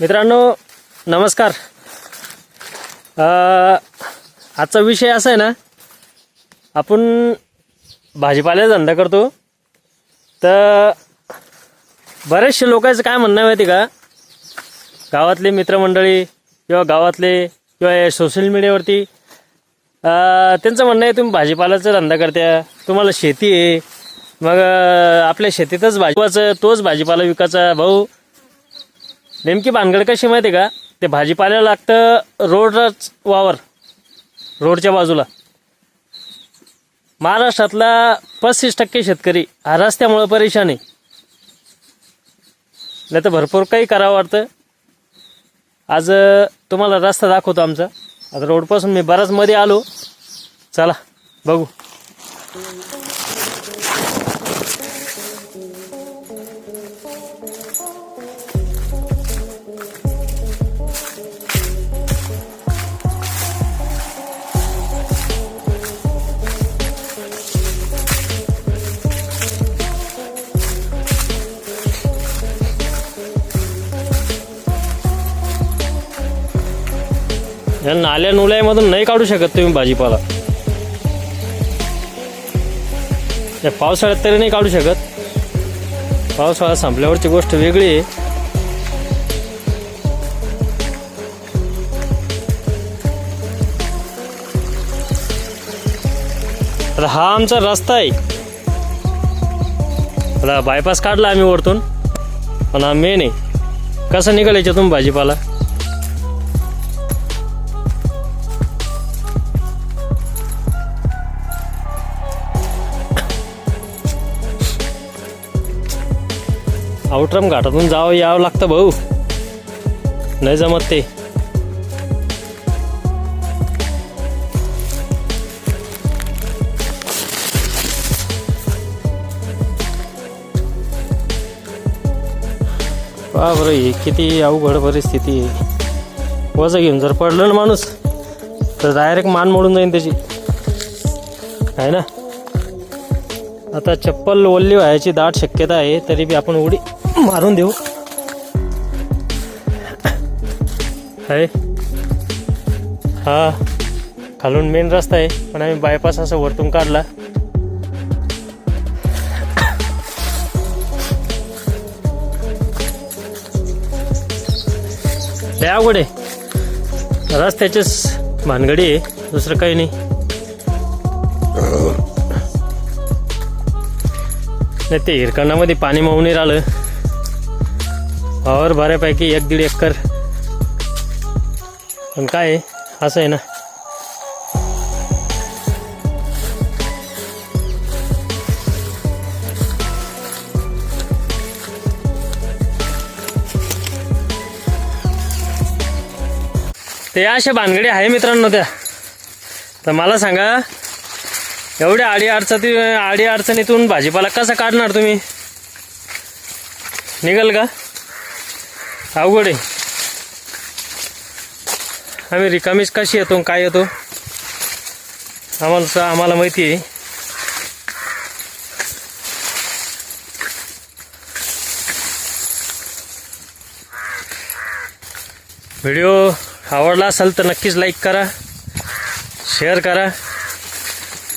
मित्रांनो नमस्कार. आजचा विषय असा आहे ना आपण भाजीपाल्याचा धंदा करतो. तर बरेचसे लोकांचं काय म्हणणं आहे माहिती का? गावातले मित्रमंडळी किंवा गावातले किंवा सोशल मीडियावरती त्यांचं म्हणणं आहे तुम्ही भाजीपाल्याचा धंदा करत्या तुम्हाला शेती आहे. मग आपल्या शेतीतच भाजीपाचं तोच भाजीपाला विकायचा भाऊ. नेमकी भानगड कशी माहिती आहे का? ते भाजीपाल्याला लागतं रोडच वावर रोडच्या बाजूला. महाराष्ट्रातला पस्तीस टक्के शेतकरी हा रस्त्यामुळं परेशान आहे. नाही तर भरपूर काही करावं वाटतं. आज तुम्हाला रस्ता दाखवतो आमचा. आता रोडपासून मी बराच मध्ये आलो. चला बघू. या नाल्या नुल्यामधून नाही काढू शकत तुम्ही भाजीपाला. या पावसाळ्यात तरी नाही काढू शकत. पावसाळा संपल्यावरची गोष्ट वेगळी आहे. आता हा आमचा रस्ता आहे. आता बायपास काढला आम्ही वरतून. पण हा मेन आहे. कसं निघाल याच्यातून भाजीपाला? आउटरम घाटातून जावं यावं लागतं भाऊ. नाही जमत ते. पहा बरं ही किती अवघड परिस्थिती आहे. वजं घेऊन जर पडलं ना माणूस तर डायरेक्ट मान मोडून जाईन त्याची. आहे ना? आता चप्पल ओल्ली व्हायची दाट शक्यता आहे तरी बी आपण उडी मारून देऊ. आहे हा. खालून मेन रस्ता आहे पण आम्ही बायपास असं वरतून काढला. लय अवघड आहे. रस्त्याचीच भानगडी आहे दुसरं काही नाही. नाही ते हिरकणामध्ये पाणी मावून राहिलं. वावर बऱ्यापैकी एक दीड एकर. पण काय आहे, असं आहे ना. ते अशा भानगडी आहे मित्रांनो त्या. तर मला सांगा एवढ्या आडी अडचणी आडी अडचणीतून भाजीपाला कसा काढणार तुम्ही? निघाल का? अवघड आहे. आम्ही रिकामीच कशी येतो काय येतो? आम्हाला आम्हाला माहिती आहे. व्हिडिओ आवडला असेल तर नक्कीच लाईक करा शेअर करा.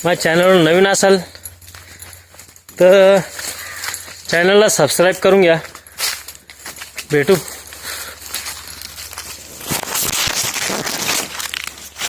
माझ्या चॅनलवर नवीन असाल तर चॅनलला सबस्क्राईब करून घ्या. भेटू.